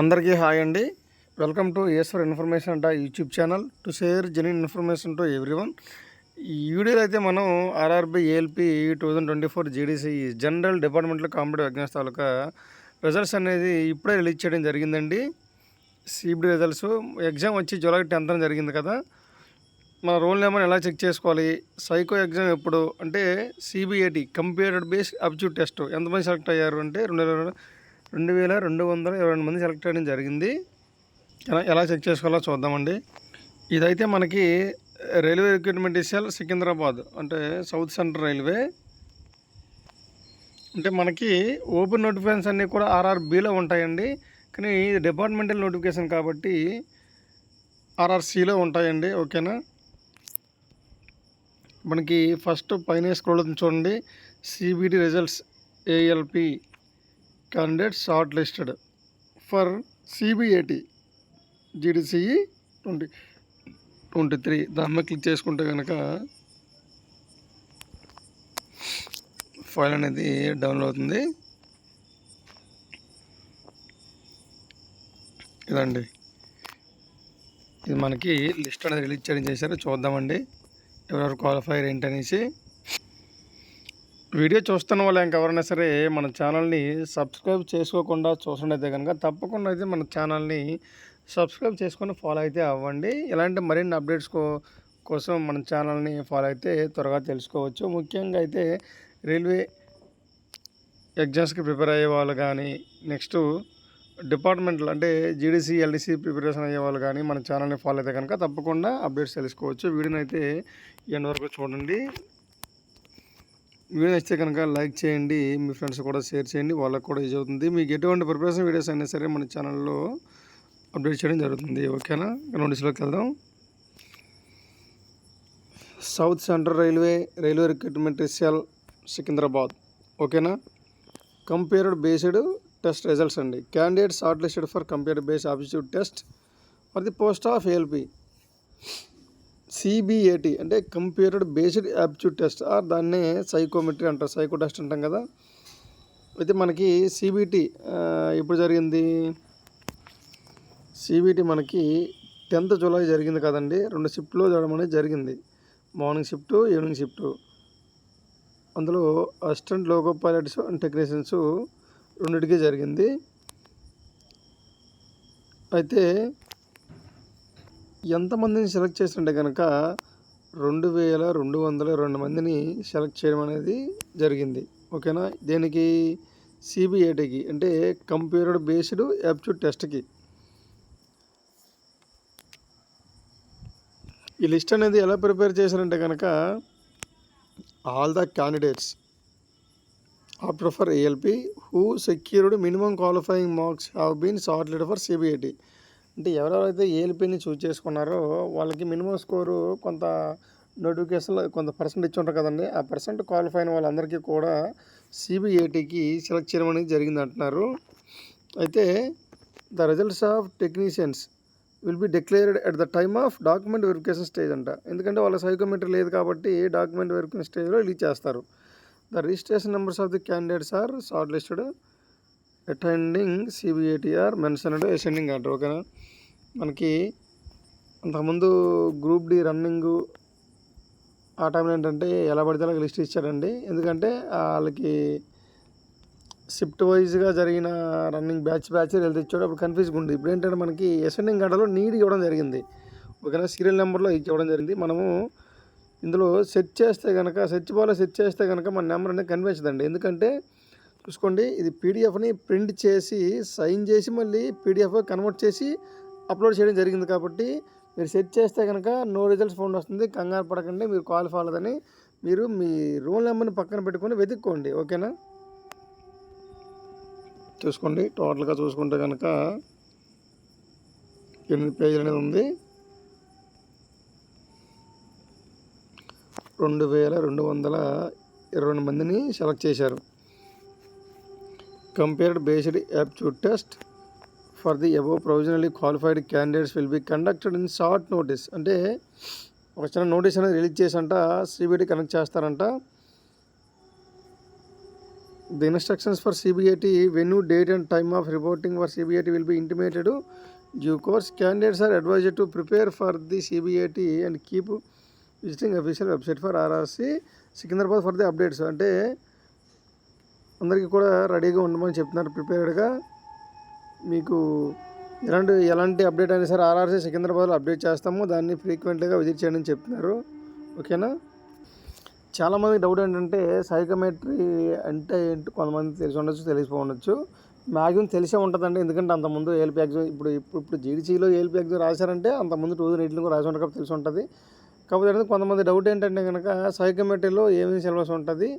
అందరికీ హాయ్ అండి. Welcome to Eshwar information అంట YouTube channel to share genuine information to everyone ఈ వీడియోలో అయితే మనం RRB ALP two thousand twenty four GDC general డిపార్ట్మెంట్లో కాంపిటేటివ్ ఎగ్జామ్స్ తాలూకా రిజల్ట్స్ అనేది ఇప్పుడే రిలీజ్ చేయడం జరిగిందండి. సిబిడి రిజల్ట్స్ ఎగ్జామ్ వచ్చి జూలై టెన్త్ జరిగింది కదా. మన రోల్ నెంబర్ ఎలా చెక్ చేసుకోవాలి? సైకో ఎగ్జామ్ ఎప్పుడు? అంటే CBAT computer based aptitude test ఎంతమంది సెలెక్ట్ అయ్యారు? అంటే రెండు వేల రెండు వేల రెండు వందల ఇరవై రెండు మంది సెలెక్ట్ అయ్యడం జరిగింది. ఎలా ఎలా చెక్ చేసుకోవాలో చూద్దామండి. ఇదైతే మనకి రైల్వే రిక్రూట్మెంట్ ఇస్యాల్ సికింద్రాబాద్ అంటే సౌత్ సెంట్రల్ రైల్వే. అంటే మనకి ఓపెన్ నోటిఫికేషన్స్ అన్నీ కూడా ఆర్ఆర్బీలో ఉంటాయండి. కానీ ఇది డిపార్ట్మెంటల్ నోటిఫికేషన్ కాబట్టి ఆర్ఆర్సీలో ఉంటాయండి ఓకేనా? మనకి ఫస్ట్ పైన స్క్రోల్ చూడండి. CBT results ALP. Candidate shortlisted for CBAT GDCE twenty twenty three దాని క్లిక్ చేసుకుంటే కనుక ఫైల్ అనేది డౌన్లోడ్ అవుతుంది. ఇదండి. ఇది మనకి లిస్ట్ అనేది రిలీజ్ చేయడం చేశారు. చూద్దామండి. ఎవరెవరు క్వాలిఫైర్ ఏంటనేసి వీడియో చూస్తున్న వాళ్ళు ఇంకెవరైనా సరే మన ఛానల్ని సబ్స్క్రైబ్ చేసుకోకుండా చూసినట్టయితే కనుక తప్పకుండా అయితే మన ఛానల్ని సబ్స్క్రైబ్ చేసుకొని ఫాలో అయితే అవ్వండి. ఇలాంటి మరిన్ని అప్డేట్స్ కో కోసం మన ఛానల్ని ఫాలో అయితే త్వరగా తెలుసుకోవచ్చు. ముఖ్యంగా అయితే రైల్వే ఎగ్జామ్స్కి ప్రిపేర్ అయ్యే వాళ్ళు కానీ నెక్స్ట్ డిపార్ట్మెంట్లు అంటే జీడీసీ ఎల్డీసీ ప్రిపరేషన్ అయ్యే వాళ్ళు కానీ మన ఛానల్ని ఫాలో అయితే కనుక తప్పకుండా అప్డేట్స్ తెలుసుకోవచ్చు. వీడియోని అయితే ఎండ్ వరకు చూడండి. వీడియో నచ్చితే కనుక లైక్ చేయండి మీ ఫ్రెండ్స్ కూడా షేర్ చేయండి వాళ్ళకు కూడా యూజ్ అవుతుంది మీకు ఎటువంటి ప్రిపరేషన్ వీడియోస్ అయినా సరే మన ఛానల్లో అప్డేట్ చేయడం జరుగుతుంది. ఓకేనా? నోటీస్లోకి వెళ్దాం. South central railway railway recruitment ఇస్యాల్ Secunderabad. ఓకేనా? కంపేర్డ్ బేస్డ్ టెస్ట్ రిజల్ట్స్ అండి. Candidate short listed for compared based aptitude test for the post of ALP CBAT అంటే computered based aptitude test or దాన్నే సైకోమెట్రీ అంటారు సైకో టెస్ట్ అంటాం కదా. అయితే మనకి CBT ఎప్పుడు జరిగింది? సిబిటి మనకి టెన్త్ జూలై జరిగింది కదండి రెండు షిఫ్ట్లో జరగడం అనేది జరిగింది. Morning shift evening shift. అందులో assistant loco pilots and technicians రెండింటికి జరిగింది. అయితే ఎంతమందిని సెలెక్ట్ చేస్తుంటే కనుక రెండు వేల రెండు వందల రెండు మందిని సెలెక్ట్ చేయడం అనేది జరిగింది. ఓకేనా? దేనికి? సిబిఐటికి అంటే కంప్యూటర్ బేస్డ్ యాప్ట్యూడ్ టెస్ట్కి. ఈ లిస్ట్ అనేది ఎలా ప్రిపేర్ చేశారంటే కనుక all the candidates after for ALP who secured minimum qualifying marks have been short for CBAT అంటే ఎవరెవరైతే ఏఎల్పిని చూస్ చేసుకున్నారో వాళ్ళకి మినిమం స్కోరు కొంత నోటిఫికేషన్లో కొంత పర్సెంట్ ఇచ్చి ఉంటారు కదండి. ఆ పర్సెంట్ క్వాలిఫై అయిన వాళ్ళందరికీ కూడా సిబిఐటికి సెలెక్ట్ చేయడం అనేది జరిగింది అంటున్నారు. అయితే the results of technicians will be declared at the time of document verification stage అంట. ఎందుకంటే వాళ్ళ సైకోమెట్రీ లేదు కాబట్టి డాక్యుమెంట్ వెరిఫికేషన్ స్టేజ్లో రిలీజ్ చేస్తారు. The registration numbers of the candidates are shortlisted. Attending CBAT are mentioned ascending order ఓకేనా మనకి అంతకుముందు గ్రూప్ డి రన్నింగ్ ఆ టైంలో ఏంటంటే ఎలా పడితే అలా లిస్ట్ ఇచ్చారండి ఎందుకంటే వాళ్ళకి షిఫ్ట్ వైజ్గా జరిగిన రన్నింగ్ బ్యాచ్ బ్యాచ్ వెళ్తే ఇచ్చాడు అప్పుడు కన్ఫ్యూజ్గా ఉంది ఇప్పుడు ఏంటంటే మనకి అసెండింగ్ ఆర్డర్లో నీడ్ ఇవ్వడం జరిగింది ఓకేనా సీరియల్ నెంబర్లో ఇవ్వడం జరిగింది మనము ఇందులో సెట్ చేస్తే కనుక సెర్చ్ బాలో సెట్ చేస్తే కనుక మన నెంబర్ అనేది కనిపించదండి ఎందుకంటే చూసుకోండి. ఇది పీడిఎఫ్ని ప్రింట్ చేసి సైన్ చేసి మళ్ళీ పీడిఎఫ్ కన్వర్ట్ చేసి అప్లోడ్ చేయడం జరిగింది కాబట్టి మీరు సెట్ చేస్తే కనుక నో రిజల్ట్స్ ఫోన్ వస్తుంది. కంగారు పడకండి మీరు క్వాలిఫై అవ్వలేదని మీరు మీ రోల్ నెంబర్ని పక్కన పెట్టుకొని వెతుక్కోండి. ఓకేనా? చూసుకోండి. టోటల్గా చూసుకుంటే కనుక ఎనిమిది పేజీలు అనేది ఉంది. రెండు వేల రెండు వందల ఇరవై రెండు మందిని సెలెక్ట్ చేశారు. Compared based aptitude test for the above provisionally qualified candidates will be conducted in short notice అంటే ఒక చిన్న నోటీస్ అనేది రిలీజ్ చేసంట సిబిఐటి కనెక్ట్ చేస్తారంట the instructions for CBAT venue date and time of reporting for CBAT will be intimated due course candidates are advised to prepare for the CBAT and keep visiting official website for RRC Secunderabad for the updates అంటే అందరికీ కూడా రెడీగా ఉండమని చెప్తున్నారు. ప్రిపేర్డ్గా మీకు ఎలాంటి ఎలాంటి update అయినా సరే ఆర్ఆర్సీ సికింద్రాబాద్లో అప్డేట్ చేస్తాము. దాన్ని ఫ్రీక్వెంట్గా విజిట్ చేయండి అని చెప్తున్నారు. ఓకేనా? చాలామంది డౌట్ ఏంటంటే సైకమెట్రీ అంటే ఏంటి? కొంతమంది తెలిసి ఉండొచ్చు తెలిసిపోవచ్చు మ్యాక్సిమం తెలిసే ఉంటుందండి. ఎందుకంటే అంతకుముందు ఏఎల్పీ ఎగ్జామ్ ఇప్పుడు ఇప్పుడు ఇప్పుడు జీడీసీలో ఏఎల్పీ ఎగ్జామ్ రాశారంటే అంతకుముందు టూ థౌసండ్ ఎయిట్లో కూడా రాసి ఉంటారు తెలిసి ఉంటుంది. కాకపోతే కొంతమంది డౌట్ ఏంటంటే కనుక సైకమెట్రీలో ఏమేమి సిలబస్ ఉంటుంది?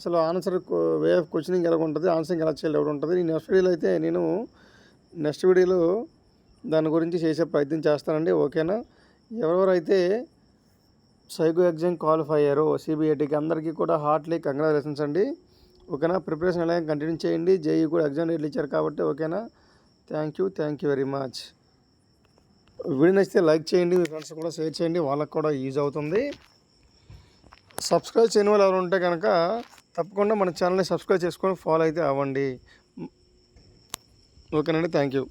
అసలు ఆన్సర్ వే ఆఫ్ క్వశ్చనింగ్ ఎలా ఉంటుంది? ఆన్సరింగ్ ఎలా చేయాలి? ఎవరు ఉంటుంది? నెక్స్ట్ వీడియోలో అయితే నేను నెక్స్ట్ వీడియోలో దాని గురించి చేసే ప్రయత్నం చేస్తానండి. ఓకేనా? ఎవరెవరైతే సైకో ఎగ్జామ్ క్వాలిఫై అయ్యారో సిబిఐటికి అందరికీ కూడా హార్ట్లీ కంగ్రాచులేషన్స్ అండి. ఓకేనా? ప్రిపరేషన్ ఎలా కంటిన్యూ చేయండి. జేఈ కూడా ఎగ్జామ్ డేట్లు ఇచ్చారు కాబట్టి ఓకేనా? Thank you thank you very much. Video నచ్చితే లైక్ చేయండి మీ ఫ్రెండ్స్ కూడా షేర్ చేయండి. వాళ్ళకి కూడా యూజ్ అవుతుంది. సబ్స్క్రైబ్ చేయని వాళ్ళు ఎవరు ఉంటే కనుక తప్పకుండా మన ఛానల్ని సబ్స్క్రైబ్ చేసుకొని ఫాలో అయితే అవ్వండి. ఓకేనండి థ్యాంక్ యూ.